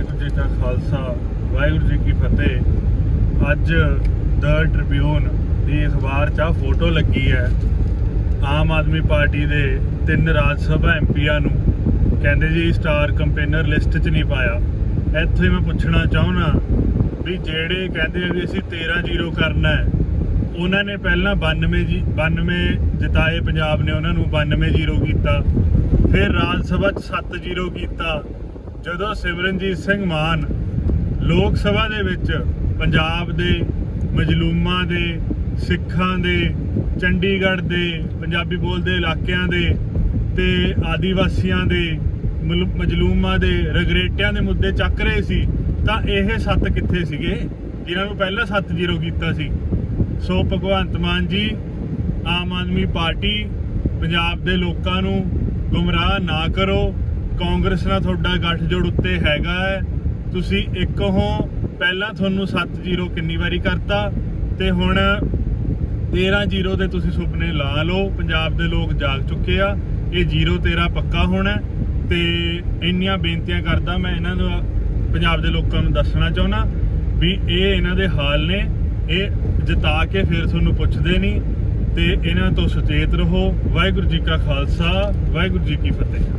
ਵਾਹਿਗੁਰੂ ਜੀ ਕਾ ਖਾਲਸਾ, ਵਾਹਿਗੁਰੂ ਜੀ ਕੀ ਫਤਿਹ। ਅੱਜ the Tribune ਦੀ ਅਖਬਾਰ 'ਚ ਆਹ ਫੋਟੋ ਲੱਗੀ ਹੈ। ਆਮ ਆਦਮੀ ਪਾਰਟੀ ਦੇ ਤਿੰਨ ਰਾਜ ਸਭਾ ਐਮਪੀਆਂ ਨੂੰ ਕਹਿੰਦੇ ਜੀ ਸਟਾਰ ਕੰਪੇਨਰ ਲਿਸਟ 'ਚ ਨਹੀਂ ਪਾਇਆ। ਇੱਥੇ ਮੈਂ ਪੁੱਛਣਾ ਚਾਹੁੰਦਾ ਵੀ ਜਿਹੜੇ ਕਹਿੰਦੇ ਆ ਵੀ ਅਸੀਂ 13-0 ਕਰਨਾ ਹੈ, ਉਹਨਾਂ ਨੇ ਪਹਿਲਾਂ 92 ਜੀ 92 ਜਿਤਾਏ, ਪੰਜਾਬ ਨੇ ਉਹਨਾਂ ਨੂੰ 92-0 ਕੀਤਾ। ਫਿਰ ਰਾਜ ਸਭਾ 'ਚ 7-0 ਕੀਤਾ। ਜਦੋਂ ਸਿਮਰਨਜੀਤ ਸਿੰਘ ਮਾਨ ਲੋਕ ਸਭਾ ਦੇ ਵਿੱਚ ਪੰਜਾਬ ਦੇ, ਮਜਲੂਮਾਂ ਦੇ, ਸਿੱਖਾਂ ਦੇ, ਚੰਡੀਗੜ੍ਹ ਦੇ, ਪੰਜਾਬੀ ਬੋਲਦੇ ਇਲਾਕਿਆਂ ਦੇ ਤੇ ਆਦੀਵਾਸੀਆਂ ਦੇ, ਮਲ- ਮਜਲੂਮਾਂ ਦੇ, ਰਗਰੇਟਿਆਂ ਦੇ ਮੁੱਦੇ ਚੱਕ ਰਹੇ ਸੀ, ਤਾਂ ਇਹ ਸੱਤ ਕਿੱਥੇ ਸੀਗੇ? ਜਿਨ੍ਹਾਂ ਨੂੰ ਪਹਿਲਾਂ 7-0 ਕੀਤਾ ਸੀ। ਸੋ ਭਗਵੰਤ ਮਾਨ ਜੀ, ਆਮ ਆਦਮੀ ਪਾਰਟੀ, ਪੰਜਾਬ ਦੇ ਲੋਕਾਂ ਨੂੰ ਗੁੰਮਰਾਹ ਨਾ ਕਰੋ ਕਾਂਗਰਸ ਨਾਲ ਤੁਹਾਡਾ ਗੱਠਜੋੜ ਉੱਤੇ ਹੈਗਾ ਹੈ। ਤੁਸੀਂ ਇੱਕ ਹੋ। ਪਹਿਲਾਂ ਤੁਹਾਨੂੰ 7-0 ਕਿੰਨੀ ਵਾਰੀ ਕਰਤਾ ਤੇ ਹੁਣ 13-0 ਦੇ ਤੁਸੀਂ ਸੁਪਨੇ ਲਾ ਲਓ। ਪੰਜਾਬ ਦੇ ਲੋਕ ਜਾਗ ਚੁੱਕੇ ਆ। ਇਹ 0-13 ਪੱਕਾ ਹੋਣਾ ਹੈ ਤੇ ਇੰਨੀਆਂ ਬੇਨਤੀਆਂ ਕਰਦਾ ਮੈਂ ਇਹਨਾਂ ਨੂੰ, ਪੰਜਾਬ ਦੇ ਲੋਕਾਂ ਨੂੰ ਦੱਸਣਾ ਚਾਹੁੰਦਾ ਵੀ ਇਹ ਇਹਨਾਂ ਦੇ ਹਾਲ ਨੇ। ਇਹ ਜਿਤਾ ਕੇ ਫਿਰ ਤੁਹਾਨੂੰ ਪੁੱਛਦੇ ਨਹੀਂ ਤੇ ਇਹਨਾਂ ਤੋਂ ਸੁਚੇਤ ਰਹੋ। ਵਾਹਿਗੁਰੂ ਜੀ ਕਾ ਖਾਲਸਾ, ਵਾਹਿਗੁਰੂ ਜੀ ਕੀ ਫਤਿਹ।